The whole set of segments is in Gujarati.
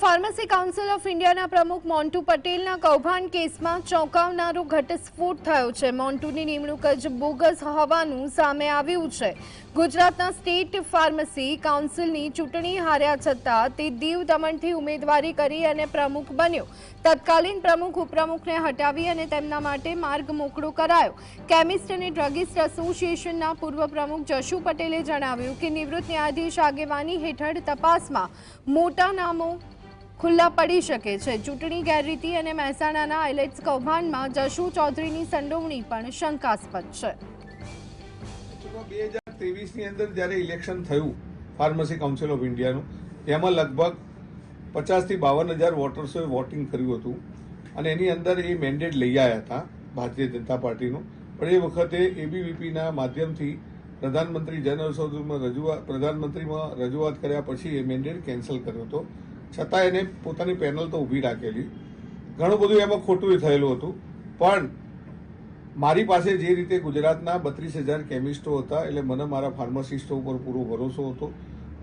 ફાર્મસી કાઉન્સિલ ઓફ ઇન્ડિયાના પ્રમુખ મોન્ટુ પટેલના કૌભાંડ કેસમાં ચોંકાવનારો ઘટસ્ફોટ થયો છે. મોન્ટુની નિમણૂક જ બોગસ હોવાનું સામે આવ્યું છે. ગુજરાતના સ્ટેટ ફાર્મસી કાઉન્સિલની ચૂંટણી હાર્યા છતાં તે દીવ દમણથી ઉમેદવારી કરી અને પ્રમુખ બન્યો. તત્કાલીન પ્રમુખ ઉપપ્રમુખને હટાવી અને તેમના માટે માર્ગ મોકળો કરાયો. કેમિસ્ટ અને ડ્રગિસ્ટ એસોસિએશનના પૂર્વ પ્રમુખ જશુ પટેલે જણાવ્યું કે, નિવૃત્ત ન્યાયાધીશ આગેવાની હેઠળ તપાસમાં મોટા નામો ખુલ્લા પડી શકે છે. ચૂંટણી ગેરરીતિ અને મહેસાણાના આઇલેટ્સ કૌભાંડમાં જશુ ચૌધરીની સંડોવણી પણ શંકાસ્પદ છે. બે હજાર ત્રેવીસની અંદર જ્યારે ઇલેક્શન થયું ફાર્મસી કાઉન્સિલ ઓફ ઇન્ડિયાનું એમાં લગભગ પચાસથી બાવન હજાર વોટર્સોએ વોટિંગ કર્યું હતું અને એની અંદર એ મેન્ડેટ લઈ આવ્યા હતા, ભારતીય જનતા પાર્ટીનું. પણ એ વખતે એબીવીપીના માધ્યમથી પ્રધાનમંત્રી જન ઔષધિમાં રજૂઆત, પ્રધાનમંત્રીમાં રજૂઆત કર્યા પછી એ મેન્ડેટ કેન્સલ કર્યો હતો. છતાં એને પોતાની પેનલ તો ઊભી રાખેલી. ઘણું બધું એમાં ખોટું થયેલું હતું. પણ મારી પાસે જે રીતે ગુજરાતના બત્રીસ હજાર કેમિસ્ટો હતા, એટલે મને મારા ફાર્માસિસ્ટો ઉપર પૂરો ભરોસો હતો.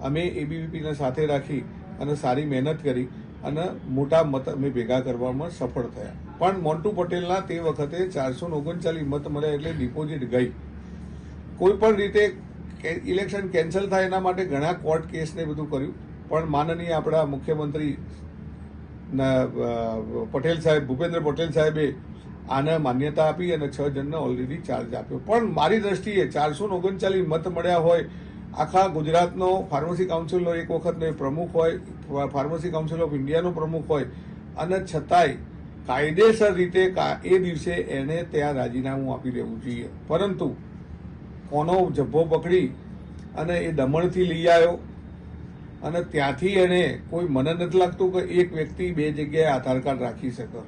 અમે એબીવીપીને સાથે રાખી અને સારી મહેનત કરી અને મોટા મત અમે ભેગા કરવામાં સફળ થયા. પણ મોન્ટુ પટેલના તે વખતે ચારસો ઓગણચાલીસ મત મળ્યા એટલે ડિપોઝિટ ગઈ. કોઈ પણ રીતે ઇલેક્શન કેન્સલ થાય એના માટે ઘણા કોર્ટ કેસને બધું કર્યું. પણ માનનીય આપણા મુખ્યમંત્રી પટેલ સાહેબ, ભૂપેન્દ્ર પટેલ સાહેબે આને માન્યતા આપી અને છ જણને ઓલરેડી ચાર્જ આપ્યો. પણ મારી દ્રષ્ટિએ ચારસો ઓગણચાલીસ મત મળ્યા હોય, આખા ગુજરાતનો ફાર્મસી કાઉન્સિલનો એક વખતનો પ્રમુખ હોય ફાર્મસી કાઉન્સિલ ઓફ ઇન્ડિયાનો પ્રમુખ હોય, અને છતાંય કાયદેસર રીતે એ દિવસે એને ત્યાં રાજીનામું આપી દેવું જોઈએ. પરંતુ કોનો જબ્બો પકડી અને એ દમણથી લઈ આવ્યો અને ત્યાંથી એને કોઈ મને નથી લાગતું કે એક વ્યક્તિ બે જગ્યાએ આધાર કાર્ડ રાખી શકે.